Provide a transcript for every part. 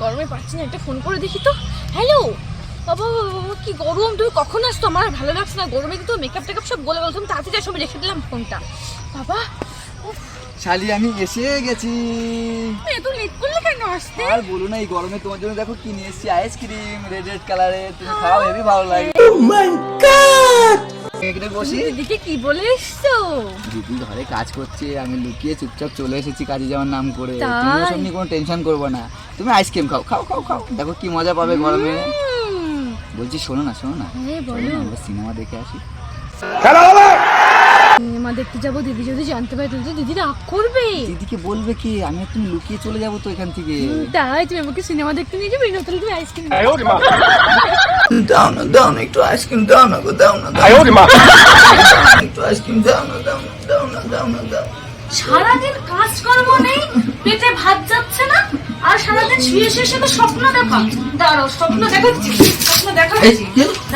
গরমে পাচ্ছি না একটা ফোন করে দেখি তো। হ্যালো বাবা বাবা, কি গরম তুমি কখন আসতো আমার ভালো লাগছে না গরমে কিন্তু মেকআপ টেকআপ সব বলে বলতাম তাড়াতাড়ি যাওয়ার সময় রেখে দিলাম ফোনটা বাবা শালি আমি এসে গেছি। এত লেট করলে কেন আসতে? আর বলো না এই গরমে তোমার জন্য দেখো কি নিয়ে এসেছি আইসক্রিম রেড রেড কালারে তুমি খাও হেবি ভালো লাগে। এখানে বসি। দিদিকে কি বলে এসছো? দিদি ঘরে কাজ করছে আমি লুকিয়ে চুপচাপ চলে এসেছি কাজে যাওয়ার নাম করে? তুমি ওসব কোনো টেনশন করব না। তুমি আইসক্রিম খাও খাও খাও খাও। দেখো কি মজা পাবে গরমে। বলছি শোনো না শোনো না। হ্যাঁ আমরা সিনেমা দেখে আসি। মা দেখতে যাব দিদি যদি জানতে পারে তাহলে দিদি রাগ করবে। দিদিকে বলবে কি আমি তুমি লুকিয়ে চলে যাব তো এখান থেকে। তাই তুমি আমাকে সিনেমা দেখতে নিয়ে যাবে? না তাহলে তুমি আইসক্রিম দাও না দাও না একটু আইসক্রিম দাও না গো দাও না দাও একটু আইসক্রিম দাও না দাও না দাও না দাও না দাও সারাদিন কাজকর্ম নেই পেটে ভাত যাচ্ছে না আর সারাদিন শুয়ে স্বপ্ন দেখা। দাঁড়াও স্বপ্ন দেখাচ্ছি স্বপ্ন দেখাচ্ছি।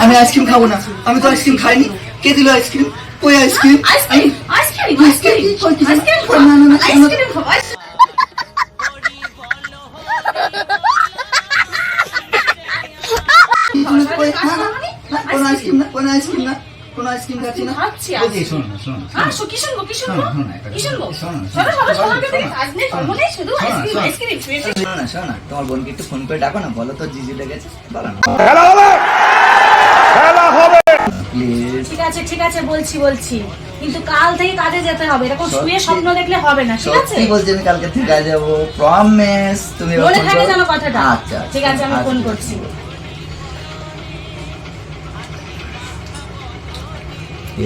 আমি আইসক্রিম খাব না আমি তো আইসক্রিম খাইনি। কে দিল আইসক্রিম? ওই ice cream ice cream ice cream ice cream ice cream না, না, না, না, আইসক্রিম না, না, না, কোনো আইসক্রিম না কোনো আইসক্রিম না কোনো আইসক্রিম খাচ্ছি না খাচ্ছি যে, শোনো না শোনো না, শোনো না। কি শুনব কি শুনব কি শুনব শোনো, শোনো, শোনো শোনো শোনো, শোনো, কাজ নেই নেই শুধু আইসক্রিম। আইসক্রিম শোনো না শোনো না তোমার বোনকে একটু ফোন করে ডাকো না বলো তো জিজি ডেকেছে বলো না প্লিজ ঠিক আছে ঠিক আছে বলছি বলছি। কিন্তু কাল থেকে কাজে যেতে হবে। এরকম? শুয়ে স্বপ্ন দেখলে হবে না ঠিক আছে? সত্যি বলছি আমি কালকে থেকে যাব। প্রমিস তুমি বলে থাকে জানো কথাটা। আচ্ছা ঠিক আছে আমি আচ্ছা, ফোন আচ্ছা। করছি।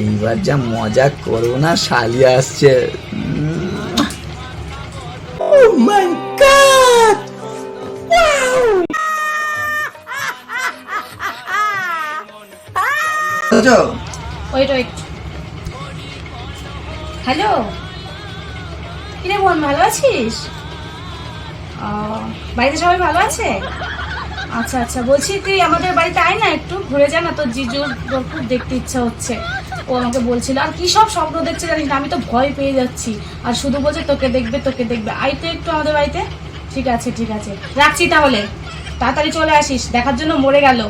এইবার যা মজা করো না শালি আসছে। হ্যালো? কিরে বোন, ভালো আছিস? বাড়িতে সবাই ভালো আছে? আচ্ছা আচ্ছা বলছি তুই আমাদের বাড়িতে আয় না একটু, ঘুরে যা না, তোর জিজুর তোর খুব দেখতে ইচ্ছা হচ্ছে। ও আমাকে বলছিল, আর কি সব স্বপ্ন দেখছে জানিস আমি তো ভয় পেয়ে যাচ্ছি। আর শুধু বলছে তোকে দেখবে তোকে দেখবে। আয় তো একটু আমাদের বাড়িতে। ঠিক আছে ঠিক আছে। রাখছি তাহলে। তাড়াতাড়ি চলে আসিস, দেখার জন্য মরে গেল।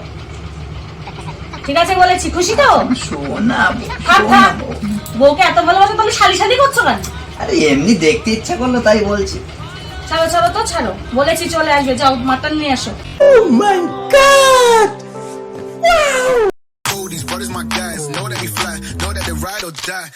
ঠিক আছে বলেছি খুশি তো? শোনা থাক থাক। বউকে এত ভালোবাসো তুমি শালি শালি করছ কেন? আরে এমনি দেখতে ইচ্ছা করল তাই বলছি। ছাড়ো ছাড়ো তো ছাড়ো। বলেছি চলে আসবে যাও মাটন নিয়ে আসো। Oh, these brothers my guys. Know that we fly, know that they ride or die.